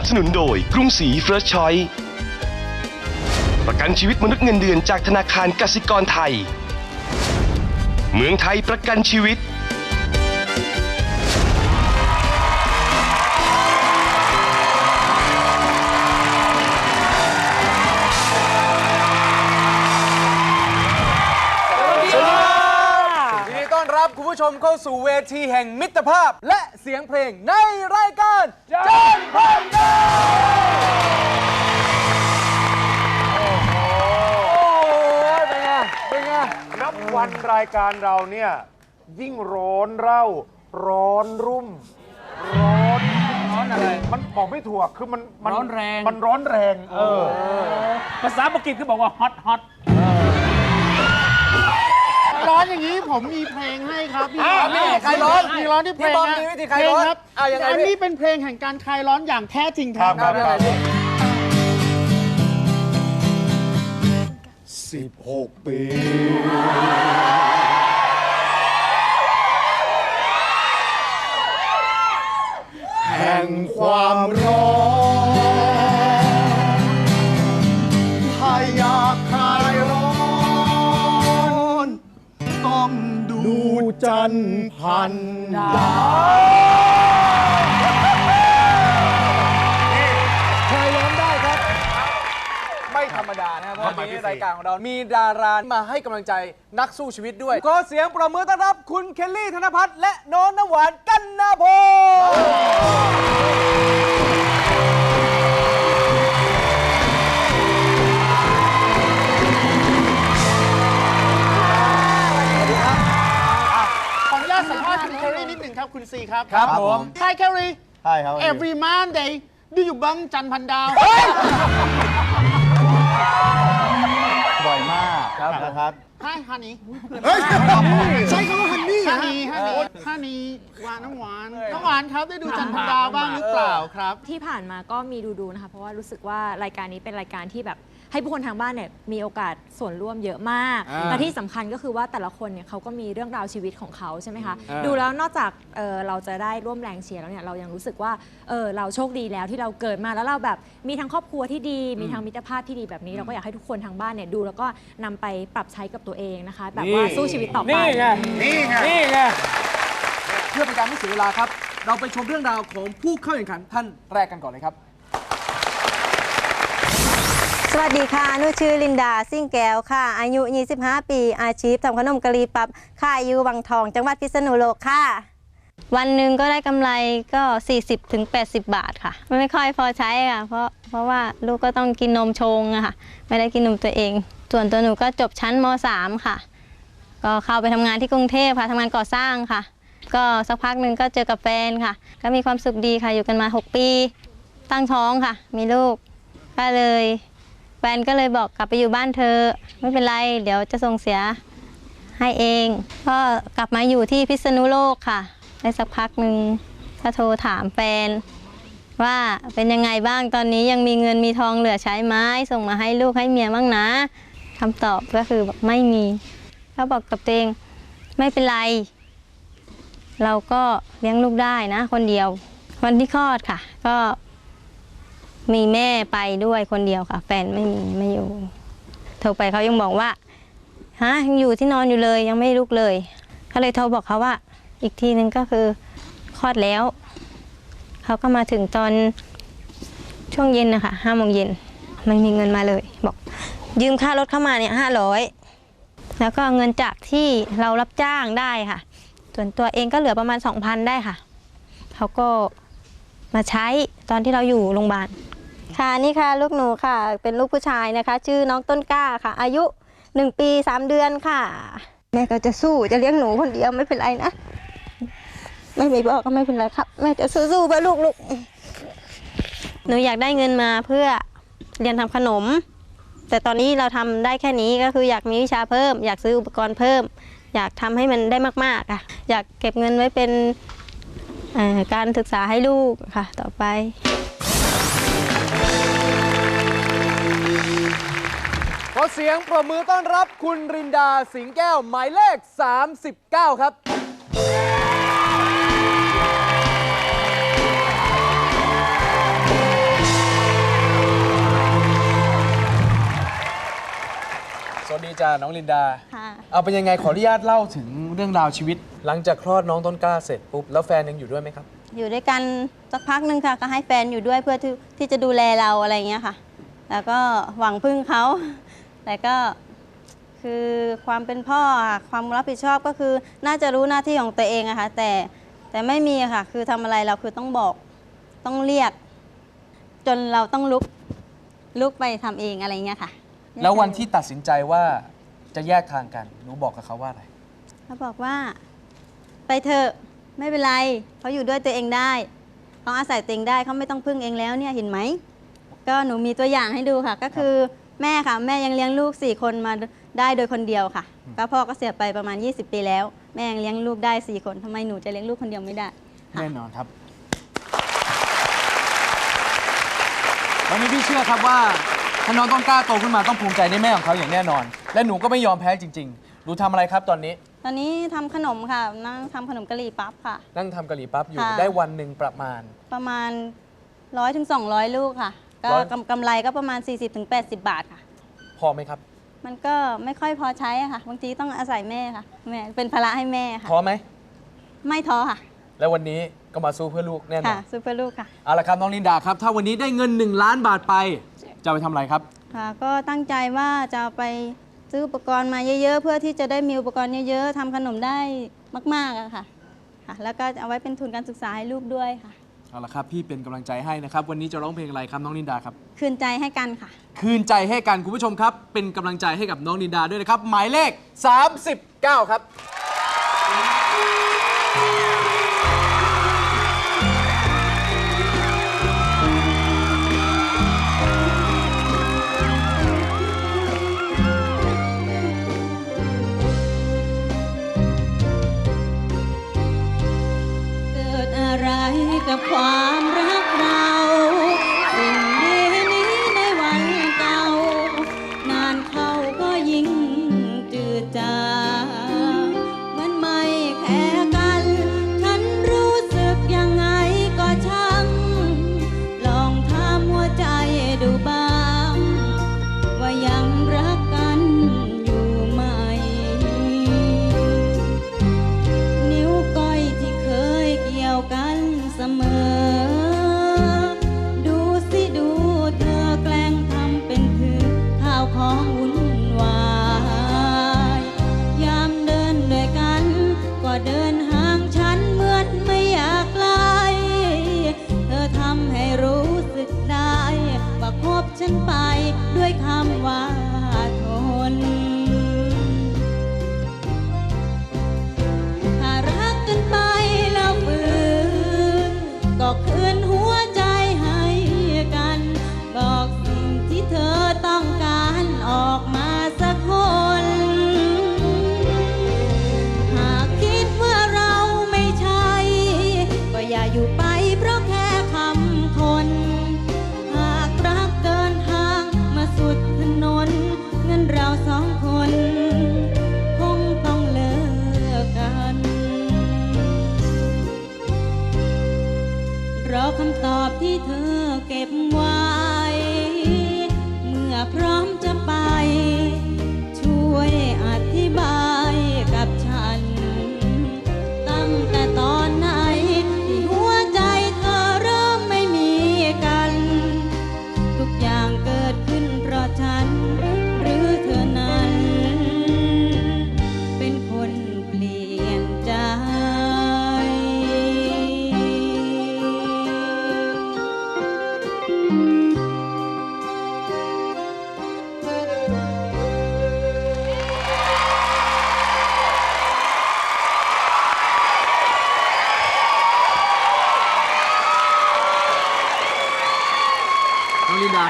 นับสนุนโดยกรุงศรีเฟิร์สชอยประกันชีวิตมนุษย์เงินเดือนจากธนาคารกสิกรไทย เมืองไทยประกันชีวิต ผู้ชมเข้าสู่เวทีแห่งมิตรภาพ และเสียงเพลงในรายการจานพันดาวโอ้โหเป็นไงเป็นไงนับวันรายการเราเนี่ย ยิ่งร้อนเร่า ร้อนรุ่ม ร้อน ร้อนอะไร มันบอกไม่ถูกคือมันมัร้อนแรง มันร้อนแรง เออ ภาษาปากีสคือบอกว่าฮอตฮอต ร้อนอย่างนี้ผมมีเพลงให้ครับพี่อะมีใครร้อนมีร้อนที่เพลงพี่บอมนะมีวิธีคลายร้อนเพลครับอะยังไงอันพี่นี้เป็นเพลงแห่งการคลายร้อนอย่างแท้จริงครับครับยังไงพี่สิบหกปีแห่งความร้อน นทร์พันดาวใครร้องได้ครับ ไม่ธรรมดานะครับเพราะวันนี้รายการของเรามีดารามาให้กำลังใจนักสู้ชีวิตด้วย ขอเสียงประมือต้อนรับคุณเคลลี่ธนพัฒน์และน้องน้ำหวานกันนาโพข ครับคุณซีครับครับผม Hi Carrie ใช่ครับ Every Monday ดูอยู่บังจันทร์พันดาว บ่อยมากนะครับ Hi Honey ใช้คำว่าฮันนี่ Honey Honey Honey หวานน้ำหวานน้ำหวานครับได้ดูจันทร์พันดาวบ้างหรือเปล่าครับ ที่ผ่านมาก็มีดูดูๆนะคะ เพราะว่ารู้สึกว่ารายการนี้เป็นรายการที่แบบให้ผู้คนทางบ้านเนี่ยมีโอกาสส่วนร่วมเยอะมากอ่าและที่สำคัญก็คือว่าแต่ละคนเนี่ยเขาก็มีเรื่องราวชีวิตของเขาใช่ไหมคะอ่า ดูแล้วนอกจากเอ่อเราจะได้ร่วมแรงเชียร์แล้วเนี่ยเรายังรู้สึกว่าเออเราโชคดีแล้วที่เราเกิดมาแล้วเราแบบมีทั้งครอบครัวที่ดี มีทั้งมิตรภาพที่ดีแบบนี้ เราก็อยากให้ทุกคนทางบ้านเนี่ยดูแล้วก็นำไปปรับใช้กับตัวเองนะคะ แบบว่าสู้ชีวิตต่อไป นี่ไง นี่ไง นี่ไง เพื่อเป็นการไม่เสียเวลาครับ เราไปชมเรื่องราวของผู้เข้าแข่งขันท่านแรกกันก่อนเลยครับ สวัสดีค่ะหนูชื่อลินดาซิ่งแก้วค่ะ อายุ 25 ปี อาชีพทำขนมกะหรี่ปั๊บค่ายอยู่วังทอง จังหวัดพิษณุโลกค่ะ วันหนึ่งก็ได้กำไรก็ 40-80ถึง80 บาทค่ะ มันไม่ค่อยพอใช้ค่ะ เพราะเพราะว่าลูกก็ต้องกินนมชงอะค่ะ ไม่ได้กินนมตัวเอง ส่วนตัวหนูก็จบชั้นม .3 ค่ะ ก็เข้าไปทำงานที่กรุงเทพค่ะทำงานก่อสร้างค่ะ ก็สักพักหนึ่งก็เจอกับแฟนค่ะ ก็มีความสุขดีค่ะอยู่กันมา 6 ปี ตั้งท้องค่ะ มีลูก ก็เลยแฟนก็เลยบอกกลับไปอยู่บ้านเธอ ไม่เป็นไร เดี๋ยวจะส่งเสียให้เอง ก็กลับมาอยู่ที่พิษณุโลกค่ะได้สักพักหนึ่งก็โทรถามแฟน ว่าเป็นยังไงบ้างตอนนี้ยังมีเงินมีทองเหลือใช้ไหมส่งมาให้ลูกให้เมียบ้างนะ คำตอบก็คือบอกไม่มีเขาบอกกับตัวเองไม่เป็นไร เราก็เลี้ยงลูกได้นะ คนเดียว วันที่คลอดค่ะ ก็มีแม่ไปด้วยคนเดียวค่ะ แฟนไม่มีไม่อยู่ โทรไปเขายังบอกว่าฮะยังอยู่ที่นอนอยู่เลยยังไม่ลุกเลยก็เลยโทรบอกเขาว่า อีกทีนึงก็คือคลอดแล้ว เขาก็มาถึงตอนช่วงเย็นนะคะห้าโมงเย็นไม่มีเงินมาเลย บอก ยืมค่ารถเข้ามาเนี่ยห้าร้อยแล้วก็เงินจากที่เรารับจ้างได้ค่ะ ส่วนตัวเองก็เหลือประมาณสองพันได้ค่ะ เขาก็มาใช้ตอนที่เราอยู่โรงพยาบาลค่ะนี่ค่ะลูกหนูค่ะ เป็นลูกผู้ชายนะคะ ชื่อน้องต้นกล้าค่ะ อายุหนึ่งปีสามเดือนค่ะ แม่ก็จะสู้จะเลี้ยงหนูคนเดียวไม่เป็นไรนะไม่มีบอกก็ไม่เป็นไรครับแม่จะสู้ๆไปลูกลูกหนูอยากได้เงินมาเพื่อเรียนทำขนม แต่ตอนนี้เราทำได้แค่นี้ก็คืออยากมีวิชาเพิ่ม อยากซื้ออุปกรณ์เพิ่ม อยากทำให้มันได้มากๆค่ะอยากเก็บเงินไว้เป็นการศึกษาให้ลูกค่ะ ต่อไป ขอเสียงปรบมือต้อนรับคุณรินดาสิงแก้วหมายเลข 39 ครับ สดีจ้าน้องลินดา ค่ะ เอาเป็นยังไงขออนุญาตเล่าถึงเรื่องราวชีวิต หลังจากคลอดน้องต้นกล้าเสร็จปุ๊บแล้วแฟนยังอยู่ด้วยไหมครับ อยู่ด้วยกันสักพักหนึ่งค่ะ ก็ให้แฟนอยู่ด้วยเพื่อที่ที่จะดูแลเราอะไรอย่างเงี้ยค่ะ แล้วก็หวังพึ่งเขา แต่ก็คือความเป็นพ่อค่ะความรับผิดชอบก็คือน่าจะรู้หน้าที่ของตัวเองอะค่ะแต่แต่ไม่มีอะค่ะ คือทำอะไรเราคือต้องบอกต้องเรียก จนเราต้องลุกลุกไปทำเองอะไรเงี้ยค่ะ แล้ววันที่ตัดสินใจว่าจะแยกทางกัน หนูบอกกับเขาว่าอะไร เขาบอกว่า ไปเถอะไม่เป็นไรเขาอยู่ด้วยตัวเองได้เขาอาศัยตัวเองได้เขาไม่ต้องพึ่งเองแล้วเนี่ยเห็นไหมก็หนูมีตัวอย่างให้ดูค่ะ ก็คือแม่ค่ะ แม่ยังเลี้ยงลูก 4 คนมาได้โดยคนเดียวค่ะก็พ่อก็เสียไปประมาณ 20 ปีแล้ว แม่ยังเลี้ยงลูกได้ 4 คนทำไมหนูจะเลี้ยงลูกคนเดียวไม่ได้ค่ะแน่นอนครับ วันนี้พี่เชื่อครับว่า ถ้าน้องต้องกล้าโตขึ้นมาต้องภูมิใจในแม่ของเขาอย่างแน่นอน และหนูก็ไม่ยอมแพ้จริงๆ หนูทำอะไรครับตอนนี้ ตอนนี้ทำขนมค่ะ นั่งทำขนมกะหรี่ปั๊บค่ะ นั่งทำกะหรี่ปั๊บอยู่ ค่ะ ได้วันหนึ่งประมาณ ประมาณ 100-200ถึง200 ลูกค่ะ ก็ร้อย กำกำไรก็ประมาณ40-80ถึง80 บาทค่ะ พอไหมครับ มันก็ไม่ค่อยพอใช้อะค่ะ บางทีต้องอาศัยแม่ค่ะ แม่เป็นภาระให้แม่ค่ะ พอไหม ไม่ท้อค่ะ แล้ววันนี้ก็มาสู้เพื่อลูกแน่นอค่ะน ซูเปอร์ลูกค่ะ เอาละครับน้องลินดาครับ ถ้าวันนี้ได้เงิน 1 ล้านบาทไป จะเอาไปทำอะไรครับ ค่ะก็ตั้งใจว่าจะเอาไปซื้ออุปกรณ์มาเยอะ ๆ เพื่อที่จะได้มีอุปกรณ์เยอะๆทำขนมได้มากๆอะค่ะค่ะ แล้วก็เอาไว้เป็นทุนการศึกษาให้ลูกด้วยค่ะ เอาละครับ พี่เป็นกำลังใจให้นะครับ วันนี้จะร้องเพลงอะไรครับน้องลินดาครับ คืนใจให้กันค่ะ คืนใจให้กันคุณผู้ชมครับ เป็นกำลังใจให้กับน้องลินดาด้วยนะครับ หมายเลข 39 ครับ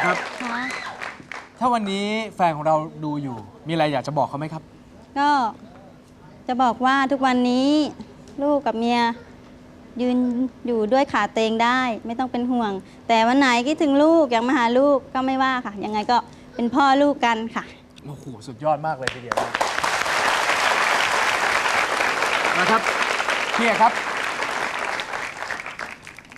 ครับค่ะถ้าวันนี้แฟนของเราดูอยู่ มีอะไรอยากจะบอกเขาไหมครับ ก็จะบอกว่าทุกวันนี้ลูกกับเมีย ยืนอยู่ด้วยขาเตงได้ ไม่ต้องเป็นห่วง แต่วันไหนคิดถึงลูกอยากมาหาลูกก็ไม่ว่าค่ะ ยังไงก็เป็นพ่อลูกกันค่ะ โอ้โห สุดยอดมากเลยทีเดียวนะครับ พี่เอกครับ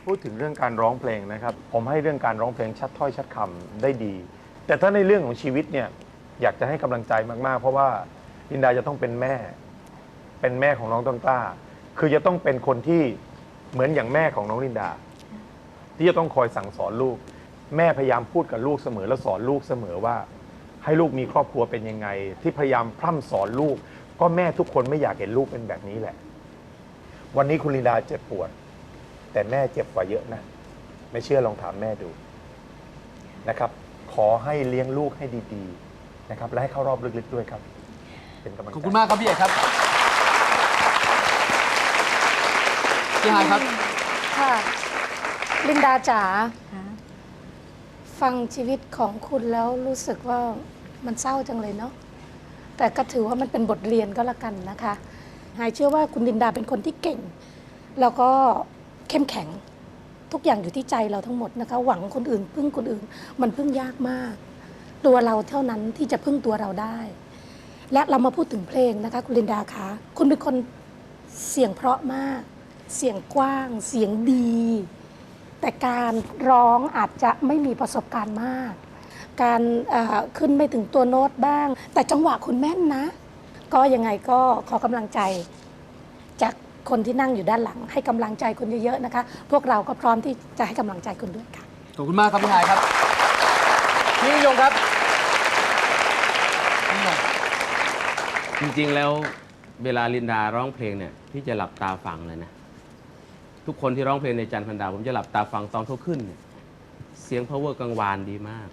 พูดถึงเรื่องการร้องเพลงนะครับ ผมให้เรื่องการร้องเพลงชัดถ้อยชัดคำได้ดี แต่ถ้าในเรื่องของชีวิตเนี่ยอยากจะให้กำลังใจมากๆ เพราะว่าลินดาจะต้องเป็นแม่ เป็นแม่ของน้องต้นกล้า คือจะต้องเป็นคนที่เหมือนอย่างแม่ของน้องลินดา ที่จะต้องคอยสั่งสอนลูก แม่พยายามพูดกับลูกเสมอและสอนลูกเสมอว่า ให้ลูกมีครอบครัวเป็นยังไง ที่พยายามพร่ำสอนลูก ก็แม่ทุกคนไม่อยากเห็นลูกเป็นแบบนี้แหละ วันนี้คุณลินดาเจ็บปวด แต่แม่เจ็บกว่าเยอะนะ ไม่เชื่อลองถามแม่ดูนะครับ ขอให้เลี้ยงลูกให้ดีๆนะครับ และให้เข้ารอบลึกๆด้วยครับ เป็นกำลังใจ ขอบคุณมากครับพี่เอกครับพี่ฮายครับค่ะลินดาจ๋าฟังชีวิตของคุณแล้วรู้สึกว่ามันเศร้าจังเลยเนาะแต่ก็ถือว่ามันเป็นบทเรียนก็แล้วกันนะคะหายเชื่อว่าคุณลินดาเป็นคนที่เก่ง แล้วก็ เข้มแข็ง ทุกอย่างอยู่ที่ใจเราทั้งหมดนะคะ หวังคนอื่น พึ่งคนอื่น มันพึ่งยากมาก ตัวเราเท่านั้นที่จะพึ่งตัวเราได้ และเรามาพูดถึงเพลงนะคะ คุณลินดาคะคุณเป็นคนเสียงเพราะมาก เสียงกว้าง เสียงดี แต่การร้องอาจจะไม่มีประสบการณ์มาก การขึ้นไม่ถึงตัวโน้ตบ้าง แต่จังหวะคุณแม่นนะ ก็ยังไงก็ขอกำลังใจ คนที่นั่งอยู่ด้านหลัง ให้กำลังใจคุณเยอะๆนะคะ พวกเราก็พร้อมที่จะให้กำลังใจคุณด้วยค่ะ ขอบคุณมากครับพี่ฮายครับพี่ยิ่งยงครับนี่หน่อยจริงๆแล้วเวลาลินดาร้องเพลงเนี่ยพี่จะหลับตาฟังเลยนะ ทุกคนที่ร้องเพลงในจันทร์พันดาวผมจะหลับตาฟังตอนเขาขึ้นเนี่ยเสียง power กังวานดีมาก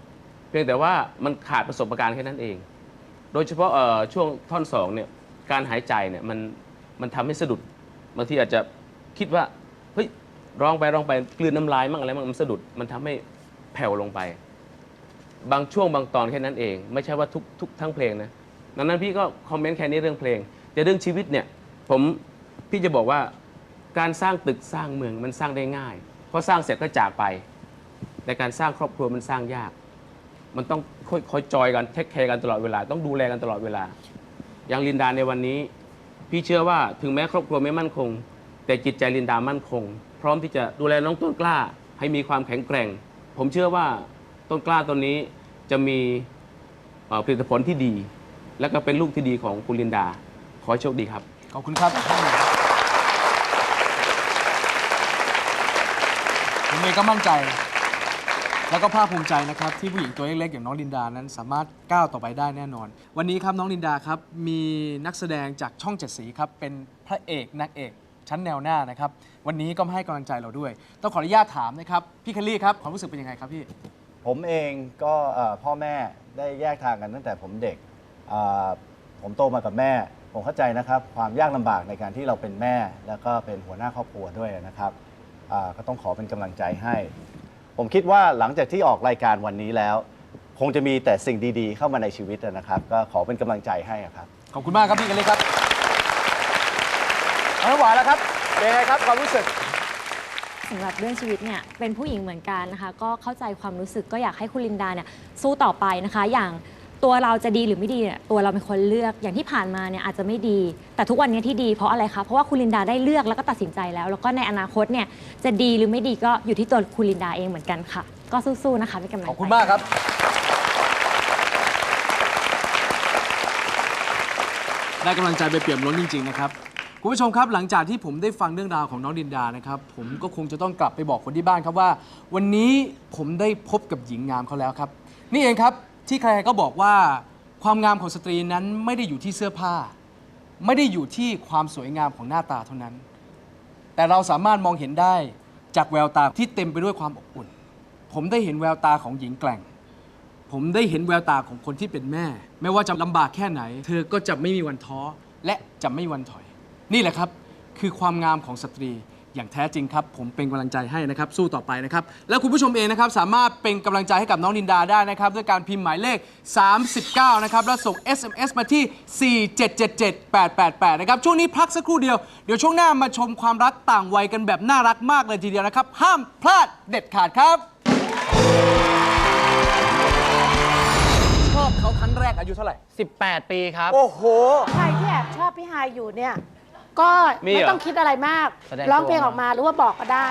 เพียงแต่ว่ามันขาดประสบการณ์แค่นั้นเอง โดยเฉพาะเอ่อช่วงท่อนสองเนี่ยการหายใจเนี่ยมันมันทำให้สะดุด บางทีอาจจะคิดว่าเฮ้ยร้องไปร้องไปกลืนน้ำลายมั่งอะไรมั่งมันสะดุดมันทำให้แผ่วลงไป บางช่วงบางตอนแค่นั้นเอง ไม่ใช่ว่าทุกทุกทั้งเพลงนะดังนั้นพี่ก็คอมเมนต์แค่นี้เรื่องเพลง แต่เรื่องชีวิตเนี่ยผมพี่จะบอกว่าการสร้างตึกสร้างเมืองมันสร้างได้ง่ายเพอสร้างเสร็จก็จากไป แต่การสร้างครอบครัวมันสร้างยาก มันต้องคอยคอยจอยกันเทคแคร์กันตลอดเวลา ต้องดูแลกันตลอดเวลา อย่างลินดาในวันนี้ พี่เชื่อว่าถึงแม้ครอบครัวไม่มั่นคง แต่จิตใจลินดามั่นคง พร้อมที่จะดูแลน้องต้นกล้าให้มีความแข็งแกร่ง ผมเชื่อว่าต้นกล้าตัวนี้จะมีเอ่อผลิตผลที่ดี และก็เป็นลูกที่ดีของคุณลินดา ขอให้โชคดีครับ ขอบคุณครับผมเองก็มั่นใจ แล้วก็ภาคภูมิใจนะครับที่ผู้หญิงตัวเล็กๆอย่างน้องลินดานั้นสามารถก้าวต่อไปได้แน่นอน วันนี้ครับน้องลินดาครับมีนักแสดงจากช่องเจ็ดสีครับเป็นพระเอกนางเอกชั้นแนวหน้านะครับวันนี้ก็มาให้กำลังใจเราด้วย ต้องขออนุญาตถามนะครับพี่เคลลี่ครับความรู้สึกเป็นยังไงครับพี่ ผมเองก็เอ่อพ่อแม่ได้แยกทางกันตั้งแต่ผมเด็กอ่าผมโตมากับแม่ ผมเข้าใจนะครับความยากลำบากในการที่เราเป็นแม่ แล้วก็เป็นหัวหน้าครอบครัวด้วยนะครับอ่าก็ต้องขอเป็นกำลังใจให้ ผมคิดว่าหลังจากที่ออกรายการวันนี้แล้ว คงจะมีแต่สิ่งดีๆ เข้ามาในชีวิตนะครับ ก็ขอเป็นกำลังใจให้ครับ ขอบคุณมากครับพี่เคลลี่ครับเอาน้ำหวานแล้วครับเป็นไงครับความรู้สึก สำหรับเรื่องชีวิตเนี่ยเป็นผู้หญิงเหมือนกันนะคะ ก็เข้าใจความรู้สึกก็อยากให้คุณลินดาเนี่ยสู้ต่อไปนะคะ อย่าง ตัวเราจะดีหรือไม่ดีเนี่ยตัวเราเป็นคนเลือกอย่างที่ผ่านมาเนี่ยอาจจะไม่ดี แต่ทุกวันนี้ที่ดีเพราะอะไรคะเพราะว่าคุณลินดาได้เลือกแล้วก็ตัดสินใจแล้ว แล้วก็ในอนาคตเนี่ยจะดีหรือไม่ดีก็อยู่ที่ตัวคุณลินดาเองเหมือนกันค่ะ ก็สู้ๆนะคะเป็นกำลังใจ ขอบคุณมากครับ ได้กำลังใจไปเปี่ยมล้นจริง ๆ นะครับ คุณผู้ชมครับ หลังจากที่ผมได้ฟังเรื่องราวของน้องดินดานะครับ ผมก็คงจะต้องกลับไปบอกคนที่บ้านครับว่า วันนี้ผมได้พบกับหญิงงามเขาแล้วครับ นี่เองครับ ที่ใครๆก็บอกว่าความงามของสตรีนั้นไม่ได้อยู่ที่เสื้อผ้า ไม่ได้อยู่ที่ความสวยงามของหน้าตาเท่านั้น แต่เราสามารถมองเห็นได้จากแววตาที่เต็มไปด้วยความอบอุ่น ผมได้เห็นแววตาของหญิงแกร่ง ผมได้เห็นแววตาของคนที่เป็นแม่ ไม่ว่าจะลำบากแค่ไหน เธอก็จะไม่มีวันท้อและจะไม่มีวันถอย นี่แหละครับ คือความงามของสตรี อย่างแท้จริงครับ ผมเป็นกำลังใจให้นะครับ สู้ต่อไปนะครับ แล้วคุณผู้ชมเองนะครับ สามารถเป็นกำลังใจให้กับน้องนินดาได้นะครับ ด้วยการพิมพ์หมายเลข 39 นะครับ แล้วส่ง SMS มาที่ 4777888 นะครับ ช่วงนี้พักสักครู่เดียว เดี๋ยวช่วงหน้ามาชมความรักต่างวัยกันแบบน่ารักมากเลยทีเดียวนะครับ ห้ามพลาดเด็ดขาดครับ ชอบเขาครั้งแรกอายุเท่าไหร่ 18 ปีครับ โอ้โห ใครที่แอบชอบพี่ฮายอยู่เนี่ย ก็มีเหรอไม่ต้องคิดอะไรมากแสดงตัว ร้องเพลงออกมาหรือว่าบอกก็ได้